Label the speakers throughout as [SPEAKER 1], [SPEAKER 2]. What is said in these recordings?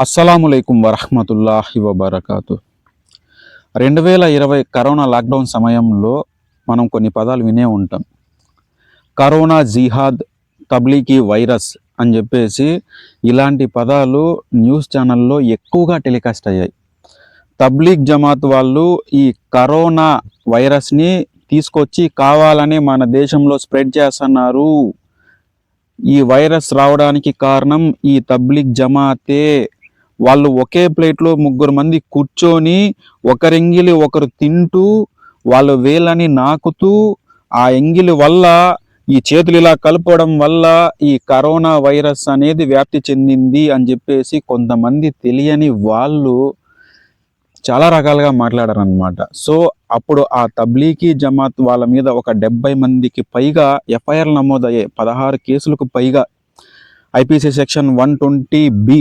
[SPEAKER 1] అస్సలాములైకుం వరహమతుల్లాహి వబర్కాతు. రెండు వేల ఇరవై కరోనా లాక్డౌన్ సమయంలో మనం కొన్ని పదాలు వినే ఉంటాం. కరోనా జిహాద్ తబ్లీకి వైరస్ అని చెప్పేసి ఇలాంటి పదాలు న్యూస్ ఛానల్లో ఎక్కువగా టెలికాస్ట్ అయ్యాయి. తబ్లీగ్ జమాత్ వాళ్ళు ఈ కరోనా వైరస్ని తీసుకొచ్చి కావాలని మన దేశంలో స్ప్రెడ్ చేస్తున్నారు. ఈ వైరస్ రావడానికి కారణం ఈ తబ్లిక్ జమాతే వాళ్ళు ఒకే ప్లేట్లో ముగ్గురు మంది కూర్చొని ఒకరెంగిలి ఒకరు తింటూ వాళ్ళ వేలని నాకుతూ ఆ ఎంగిలి వల్ల ఈ చేతులు ఇలా కలపడం వల్ల ఈ కరోనా వైరస్ అనేది వ్యాప్తి చెందింది అని చెప్పేసి కొంతమంది తెలియని వాళ్ళు చాలా రకాలుగా మాట్లాడారనమాట సో అప్పుడు ఆ తబ్లీకీ జమాత్ వాళ్ళ మీద ఒక డెబ్బై మందికి పైగా ఎఫ్ఐఆర్ నమోదయ్యాయి పదహారు కేసులకు పైగా IPC section one twenty B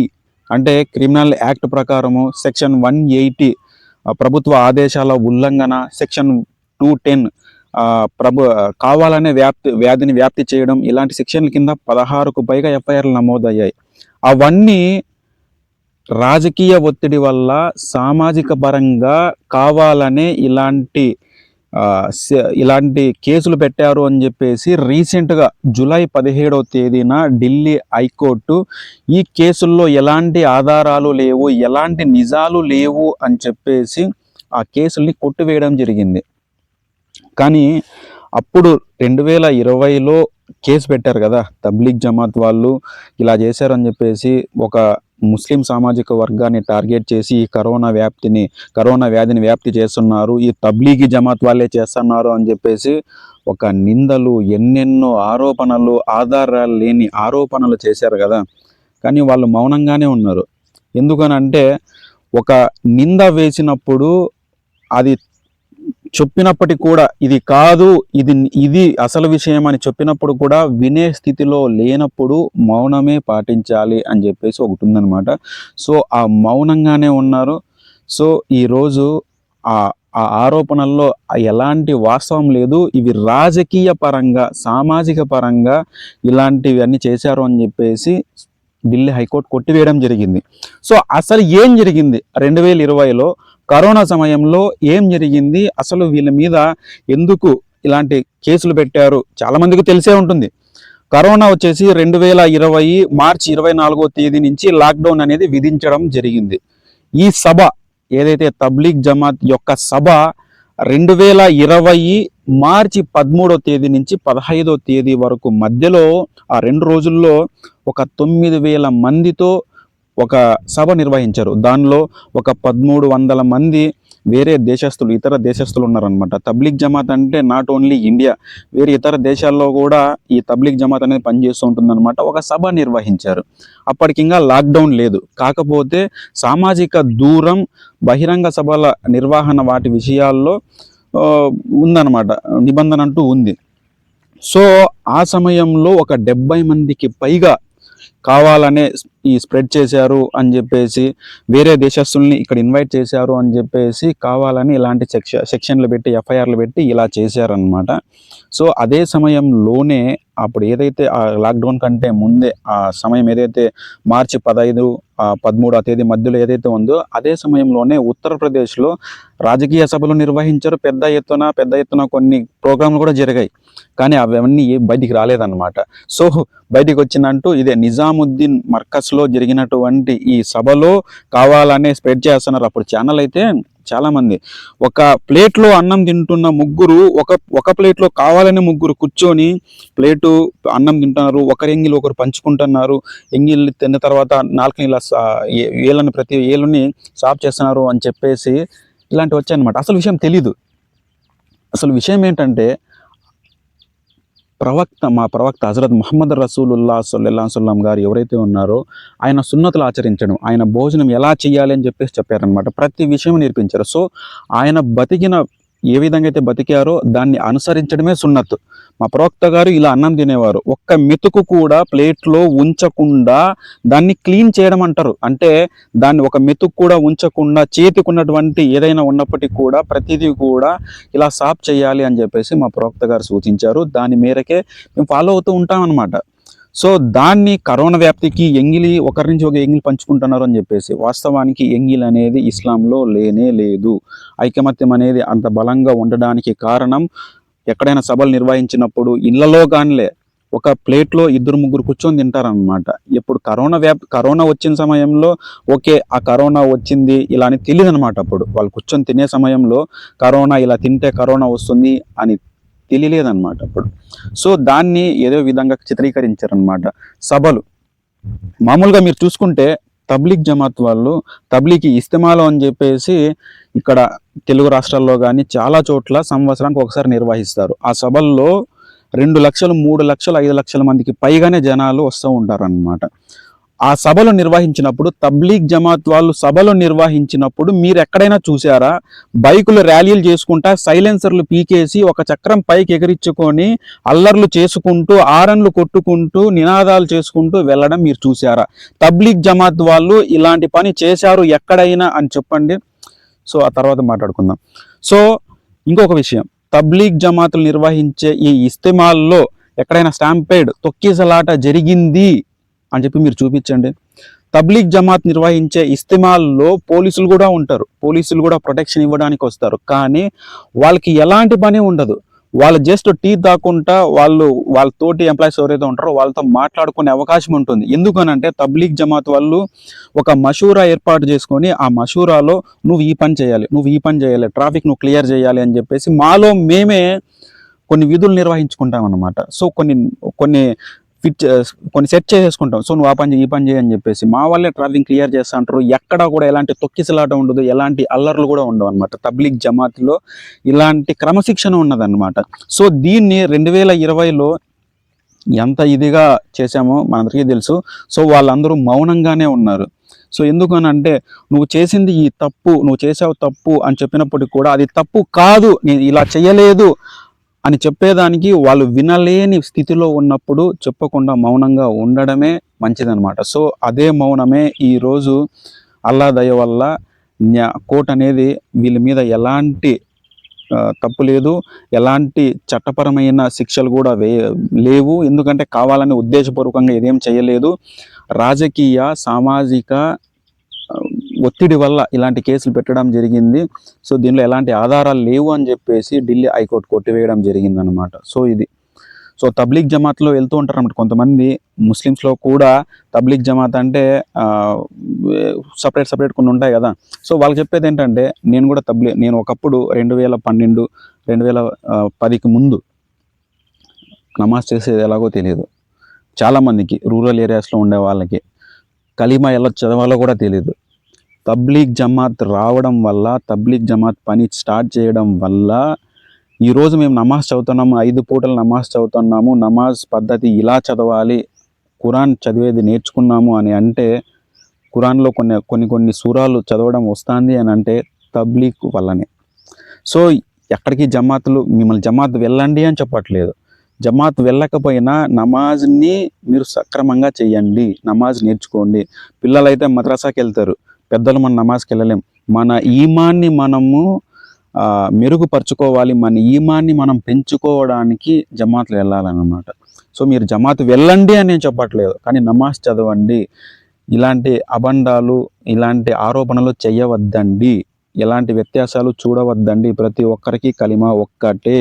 [SPEAKER 1] అంటే క్రిమినల్ యాక్ట్ ప్రకారము సెక్షన్ వన్ ఎయిటీ ప్రభుత్వ ఆదేశాల ఉల్లంఘన సెక్షన్ టూ టెన్ ప్రభు కావాలనే వ్యాప్తి వ్యాధిని వ్యాప్తి చేయడం ఇలాంటి సెక్షన్ల కింద పదహారుకు పైగా ఎఫ్ఐఆర్లు నమోదయ్యాయి. అవన్నీ రాజకీయ ఒత్తిడి వల్ల సామాజిక పరంగా కావాలనే ఇలాంటి ఇలాంటి కేసులు పెట్టారు అని చెప్పేసి రీసెంట్గా జూలై పదిహేడవ తేదీన ఢిల్లీ హైకోర్టు ఈ కేసుల్లో ఎలాంటి ఆధారాలు లేవు ఎలాంటి నిజాలు లేవు అని చెప్పేసి ఆ కేసుల్ని కొట్టివేయడం జరిగింది. కానీ అప్పుడు రెండు వేల ఇరవైలో కేసు పెట్టారు కదా తబ్లీగ్ జమాత్ వాళ్ళు ఇలా చేశారని చెప్పేసి ఒక ముస్లిం సామాజిక వర్గాన్ని టార్గెట్ చేసి ఈ కరోనా వ్యాప్తిని కరోనా వ్యాధిని వ్యాప్తి చేస్తున్నారు. ఈ తబ్లీగీ జమాత్ వాళ్ళే చేస్తున్నారు అని చెప్పేసి ఒక నిందలు ఎన్నెన్నో ఆరోపణలు ఆధారాలు లేని ఆరోపణలు చేశారు కదా. కానీ వాళ్ళు మౌనంగానే ఉన్నారు. ఎందుకనంటే ఒక నింద వేసినప్పుడు అది చెప్పినప్పటికీ కూడా ఇది కాదు ఇది ఇది అసలు విషయం అని చెప్పినప్పుడు కూడా వినే స్థితిలో లేనప్పుడు మౌనమే పాటించాలి అని చెప్పేసి ఒకటి ఉందన్నమాట. సో ఆ మౌనంగానే ఉన్నారు. సో ఈరోజు ఆ ఆ ఆరోపణల్లో ఎలాంటి వాస్తవం లేదు. ఇవి రాజకీయ పరంగా సామాజిక పరంగా ఇలాంటివి అన్నీ చేశారు అని చెప్పేసి ఢిల్లీ హైకోర్టు కొట్టివేయడం జరిగింది. సో అసలు ఏం జరిగింది? రెండు వేల ఇరవైలో కరోనా సమయంలో ఏం జరిగింది? అసలు వీళ్ళ మీద ఎందుకు ఇలాంటి కేసులు పెట్టారు? చాలామందికి తెలిసే ఉంటుంది. కరోనా వచ్చేసి రెండు వేల ఇరవై మార్చి ఇరవై నాలుగో తేదీ నుంచి లాక్డౌన్ అనేది విధించడం జరిగింది. ఈ సభ ఏదైతే తబ్లీగ్ జమాత్ యొక్క సభ రెండు వేల ఇరవై మార్చి పదమూడో తేదీ నుంచి పదహైదో తేదీ వరకు మధ్యలో ఆ రెండు రోజుల్లో ఒక తొమ్మిది వేల మందితో ఒక సభ నిర్వహించారు. దానిలో ఒక పదమూడు వందల మంది వేరే దేశస్తులు ఇతర దేశస్తులు ఉన్నారనమాట తబ్లిక్ జమాత్ అంటే నాట్ ఓన్లీ ఇండియా వేరే ఇతర దేశాల్లో కూడా ఈ తబ్లిక్ జమాత్ అనేది పనిచేస్తూ ఉంటుందన్నమాట. ఒక సభ నిర్వహించారు. అప్పటికి ఇంకా లాక్డౌన్ లేదు. కాకపోతే సామాజిక దూరం బహిరంగ సభల నిర్వహణ వాటి విషయాల్లో ఉందన్నమాట. నిబంధన అంటూ ఉంది. సో ఆ సమయంలో ఒక డెబ్బై మందికి పైగా కావాలనే ఈ స్ప్రెడ్ చేశారు అని చెప్పేసి వేరే దేశస్తుల్ని ఇక్కడ ఇన్వైట్ చేశారు అని చెప్పేసి కావాలని ఇలాంటి సెక్ష సెక్షన్లు పెట్టి ఎఫ్ఐఆర్లు పెట్టి ఇలా చేశారనమాట సో అదే సమయంలోనే అప్పుడు ఏదైతే ఆ లాక్డౌన్ కంటే ముందే ఆ సమయం ఏదైతే మార్చి పదహైదు పదమూడో తేదీ మధ్యలో ఏదైతే ఉందో అదే సమయంలోనే ఉత్తరప్రదేశ్లో రాజకీయ సభలు నిర్వహించారు. పెద్ద ఎత్తున పెద్ద ఎత్తున కొన్ని ప్రోగ్రాంలు కూడా జరిగాయి. కానీ అవన్నీ బయటికి రాలేదన్నమాట. సో బయటికి వచ్చిందంటూ ఇదే నిజాముద్దీన్ మర్కస్లో జరిగినటువంటి ఈ సభలో కావాలనే స్ప్రెడ్ చేస్తున్నారు. అప్పుడు ఛానల్ అయితే చాలామంది. ఒక ప్లేట్లో అన్నం తింటున్న ముగ్గురు ఒక ఒక ప్లేట్లో కావాలని ముగ్గురు కూర్చొని ప్లేటు అన్నం తింటున్నారు ఒకరి ఎంగిల్ ఒకరు పంచుకుంటున్నారు ఎంగిల్ తిన్న తర్వాత నాలుగు ఇలా సా- ఏళ్ళని ప్రతి ఏళ్ళని సాఫ్ చేస్తున్నారు అని చెప్పేసి ఇలాంటివి వచ్చాయన్నమాట. అసలు విషయం తెలీదు. అసలు విషయం ఏంటంటే ప్రవక్త మా ప్రవక్త హజరత్ ముహమ్మద్ రసూలుల్లా సొల్లెల్లా సొల్లం గారు ఎవరైతే ఉన్నారో ఆయన సున్నతులు ఆచరించడం ఆయన భోజనం ఎలా చేయాలి అని చెప్పేసి చెప్పారనమాట ప్రతి విషయం నేర్పించారు. సో ఆయన బతికిన ఏ విధంగా అయితే బతికారో దాన్ని అనుసరించడమే సున్నత్ మా ప్రవక్త గారు ఇలా అన్నం తినేవారు. ఒక్క మెతుకు కూడా ప్లేట్లో ఉంచకుండా దాన్ని క్లీన్ చేయడం అంటారు. అంటే దాన్ని ఒక మెతుకు కూడా ఉంచకుండా చేతికున్నటువంటి ఏదైనా ఉన్నప్పటికీ కూడా ప్రతిదీ కూడా ఇలా సాఫ్ చేయాలి అని చెప్పేసి మా ప్రవక్త గారు సూచించారు. దాని మేరకే మేము ఫాలో అవుతూ ఉంటాం అనమాట సో దాన్ని కరోనా వ్యాప్తికి ఎంగిలి ఒకరి నుంచి ఒక ఎంగిలి పంచుకుంటున్నారు అని చెప్పేసి వాస్తవానికి ఎంగిల్ అనేది ఇస్లాంలో లేనే లేదు. ఐకమత్యం అనేది అంత బలంగా ఉండడానికి కారణం ఎక్కడైనా సభలు నిర్వహించినప్పుడు ఇళ్ళలో కానిలే ఒక ప్లేట్లో ఇద్దరు ముగ్గురు కూర్చొని తింటారనమాట ఇప్పుడు కరోనా వ్యాప్ కరోనా వచ్చిన సమయంలో ఓకే ఆ కరోనా వచ్చింది ఇలా అని తెలియదు అనమాట అప్పుడు. వాళ్ళు కూర్చొని తినే సమయంలో కరోనా ఇలా తింటే కరోనా వస్తుంది అని తెలియలేదన్నమాట అప్పుడు. సో దాన్ని ఏదో విధంగా చిత్రీకరించారనమాట సభలు. మామూలుగా మీరు చూసుకుంటే తబ్లిక్ జమాత్ వాళ్ళు తబ్లికి ఇస్తమాలో అని చెప్పేసి ఇక్కడ తెలుగు రాష్ట్రాల్లో కానీ చాలా చోట్ల సంవత్సరానికి ఒకసారి నిర్వహిస్తారు. ఆ సభల్లో రెండు లక్షలు మూడు లక్షలు ఐదు లక్షల మందికి పైగానే జనాలు వస్తూ ఉంటారనమాట ఆ సభలు నిర్వహించినప్పుడు తబ్లీగ్ జమాత్ వాళ్ళు సభలు నిర్వహించినప్పుడు మీరు ఎక్కడైనా చూసారా బైకులు ర్యాలీలు చేసుకుంటా సైలెన్సర్లు పీకేసి ఒక చక్రం పైకి ఎగిరించుకొని అల్లర్లు చేసుకుంటూ ఆరన్లు కొట్టుకుంటూ నినాదాలు చేసుకుంటూ వెళ్ళడం మీరు చూసారా తబ్లీగ్ జమాత్ వాళ్ళు ఇలాంటి పని చేశారు ఎక్కడైనా అని చెప్పండి. సో ఆ తర్వాత మాట్లాడుకుందాం. సో ఇంకొక విషయం. తబ్లీగ్ జమాతులు నిర్వహించే ఈ ఇస్తమాల్లో ఎక్కడైనా స్టాంపేడ్ తొక్కిసలాట జరిగింది. అని చెప్పి మీరు చూపించండి. తబ్లీగ్ జమాత్ నిర్వహించే ఇస్తిమాల్లో పోలీసులు కూడా ఉంటారు. పోలీసులు కూడా ప్రొటెక్షన్ ఇవ్వడానికి వస్తారు. కానీ వాళ్ళకి ఎలాంటి పని ఉండదు. వాళ్ళు జస్ట్ టీ తాకుంటా వాళ్ళు వాళ్ళ తోటి ఎంప్లాయీస్ ఎవరైతే ఉంటారో వాళ్ళతో మాట్లాడుకునే అవకాశం ఉంటుంది. ఎందుకనంటే తబ్లీగ్ జమాత్ వాళ్ళు ఒక మషూరా ఏర్పాటు చేసుకొని ఆ మషూరాలో నువ్వు ఈ పని చేయాలి నువ్వు ఈ పని చేయాలి ట్రాఫిక్ నువ్వు క్లియర్ చేయాలి అని చెప్పేసి మాలో మేమే కొన్ని విధులు నిర్వహించుకుంటాం అన్నమాట సో కొన్ని కొన్ని ఫిట్ కొన్ని సెట్ చేసేసుకుంటాం. సో నువ్వు ఆ పని చేయి, ఈ పని చేయి అని చెప్పేసి మా వాళ్ళే ట్రాఫిక్ క్లియర్ చేస్తా అంటారు. ఎక్కడ కూడా ఎలాంటి తొక్కిసలాట ఉండదు ఎలాంటి అల్లర్లు కూడా ఉండవు అనమాట తబ్లిక్ జమాత్లో ఇలాంటి క్రమశిక్షణ ఉన్నదన్నమాట. సో దీన్ని రెండు వేల ఇరవైలో ఎంత ఇదిగా చేశామో మనందరికీ తెలుసు. సో వాళ్ళందరూ మౌనంగానే ఉన్నారు. సో ఎందుకనంటే నువ్వు చేసింది ఈ తప్పు నువ్వు చేసావు తప్పు అని చెప్పినప్పటికీ కూడా అది తప్పు కాదు నేను ఇలా చేయలేదు అని చెప్పేదానికి వాళ్ళు వినలేని స్థితిలో ఉన్నప్పుడు చెప్పకుండా మౌనంగా ఉండడమే మంచిదనమాట సో అదే మౌనమే ఈరోజు అల్లా దయ వల్ల న్యా కోర్ట్ అనేది వీళ్ళ మీద ఎలాంటి తప్పు లేదు. ఎలాంటి చట్టపరమైన శిక్షలు కూడా వే లేవు. ఎందుకంటే కావాలని ఉద్దేశపూర్వకంగా ఇదేం చేయలేదు. రాజకీయ సామాజిక ఒత్తిడి వల్ల ఇలాంటి కేసులు పెట్టడం జరిగింది. సో దీనిలో ఎలాంటి ఆధారాలు లేవు అని చెప్పేసి ఢిల్లీ హైకోర్టు కొట్టివేయడం జరిగింది అనమాట సో ఇది. సో తబ్లీగ్ జమాత్లో వెళ్తూ ఉంటారు అన్నమాట కొంతమంది ముస్లిమ్స్లో కూడా తబ్లీగ్ జమాత్ అంటే సపరేట్ సపరేట్ కొన్ని ఉంటాయి కదా. సో వాళ్ళు చెప్పేది ఏంటంటే నేను కూడా తబ్లీ నేను ఒకప్పుడు రెండు వేల పన్నెండు రెండు వేల పదికి ముందు నమాజ్ చేసేది ఎలాగో తెలియదు. చాలామందికి రూరల్ ఏరియాస్లో ఉండే వాళ్ళకి కలీమా ఎలా చదవాలో కూడా తెలియదు. తబ్లీగ్ జమాత్ రావడం వల్ల తబ్లీగ్ జమాత్ పని స్టార్ట్ చేయడం వల్ల ఈరోజు మేము నమాజ్ చదువుతున్నాము ఐదు పూటలు నమాజ్ చదువుతున్నాము నమాజ్ పద్ధతి ఇలా చదవాలి ఖురాన్ చదివేది నేర్చుకున్నాము అని అంటే ఖురాన్లో కొన్ని కొన్ని కొన్ని సూరాలు చదవడం వస్తుంది అని అంటే తబ్లీగ్ వల్లనే. సో ఎక్కడికి జమాత్లు మిమ్మల్ని జమాత్ వెళ్ళండి అని చెప్పట్లేదు. జమాత్ వెళ్ళకపోయినా నమాజ్ని మీరు సక్రమంగా చేయండి నమాజ్ నేర్చుకోండి. పిల్లలైతే మద్రాసాకి వెళ్తారు. పెద్దలు మన నమాజ్కి వెళ్ళలేం. మన ఈమాన్ని మనము మెరుగుపరుచుకోవాలి. మన ఈమాన్ని మనం పెంచుకోవడానికి జమాత్లు వెళ్ళాలన్నమాట. సో మీరు జమాత్ వెళ్ళండి అని నేను చెప్పట్లేదు. కానీ నమాజ్ చదవండి. ఇలాంటి అబండాలు ఇలాంటి ఆరోపణలు చేయవద్దండి. ఎలాంటి వ్యత్యాసాలు చూడవద్దండి. ప్రతి ఒక్కరికి కలిమా ఒక్కటే.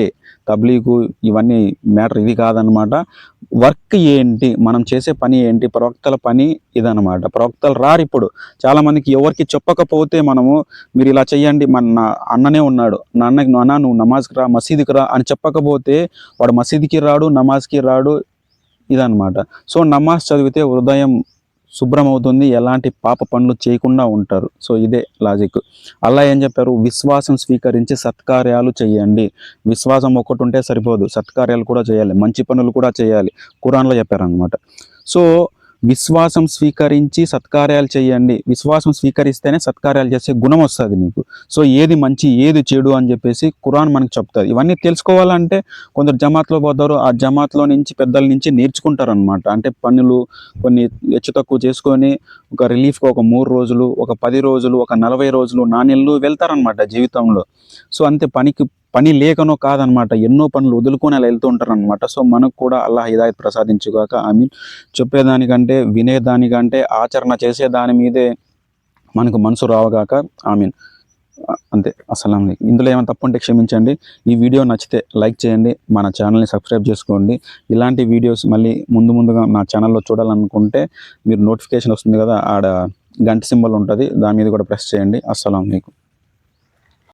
[SPEAKER 1] తబ్లీగు ఇవన్నీ మ్యాటర్ ఇది కాదనమాట వర్క్ ఏంటి? మనం చేసే పని ఏంటి? ప్రవక్తల పని ఇదనమాట ప్రవక్తలు రారు ఇప్పుడు. చాలా మందికి ఎవరికి చెప్పకపోతే మనము మీరు ఇలా చెయ్యండి మన నా అన్ననే ఉన్నాడు. నా అన్నకి నాన్న నువ్వు నమాజ్కి రా మసీదుకి రా అని చెప్పకపోతే వాడు మసీదుకి రాడు నమాజ్కి రాడు ఇదనమాట సో నమాజ్ చదివితే హృదయం శుభ్రమవుతుంది ఎలాంటి పాప పనులు చేయకుండా ఉంటారు. సో ఇదే లాజిక్ అలా ఏం చెప్పారు? విశ్వాసం స్వీకరించి సత్కార్యాలు చేయండి. విశ్వాసం ఒకటి ఉంటే సరిపోదు. సత్కార్యాలు కూడా చేయాలి. మంచి పనులు కూడా చేయాలి. కురాన్లో చెప్పారనమాట సో విశ్వాసం స్వీకరించి సత్కార్యాలు చేయండి. విశ్వాసం స్వీకరిస్తేనే సత్కార్యాలు చేసే గుణం వస్తుంది నీకు. సో ఏది మంచి ఏది చెడు అని చెప్పేసి కురాన్ మనకు చెప్తుంది. ఇవన్నీ తెలుసుకోవాలంటే కొందరు జమాత్లో పోతారు. ఆ జమాత్లో నుంచి పెద్దల నుంచి నేర్చుకుంటారు అనమాట అంటే పనులు కొన్ని హెచ్చు తక్కువ చేసుకొని ఒక రిలీఫ్గా ఒక మూడు రోజులు ఒక పది రోజులు ఒక నలభై రోజులు నాణ్యలు వెళ్తారనమాట జీవితంలో. సో అంతే పనికి పని లేకనో కాదనమాట. ఎన్నో పనులు వదులుకొని అలా వెళ్తూ ఉంటారు అనమాట సో మనకు కూడా అల్లా హిదాయత్ ప్రసాదించుగాక. ఐ మీన్ చెప్పేదానికంటే వినేదానికంటే ఆచరణ చేసే దాని మీదే మనకు మనసు రావగాక. ఐ మీన్ అంతే. అస్సలం ఇందులో ఏమైనా తప్పు ఉంటే క్షమించండి. ఈ వీడియో నచ్చితే లైక్ చేయండి. మన ఛానల్ని సబ్స్క్రైబ్ చేసుకోండి. ఇలాంటి వీడియోస్ మళ్ళీ ముందు ముందుగా నా ఛానల్లో చూడాలనుకుంటే మీరు నోటిఫికేషన్ వస్తుంది కదా ఆడ గంట సింబల్ ఉంటుంది. దాని మీద కూడా ప్రెస్ చేయండి. అస్సలం మీకు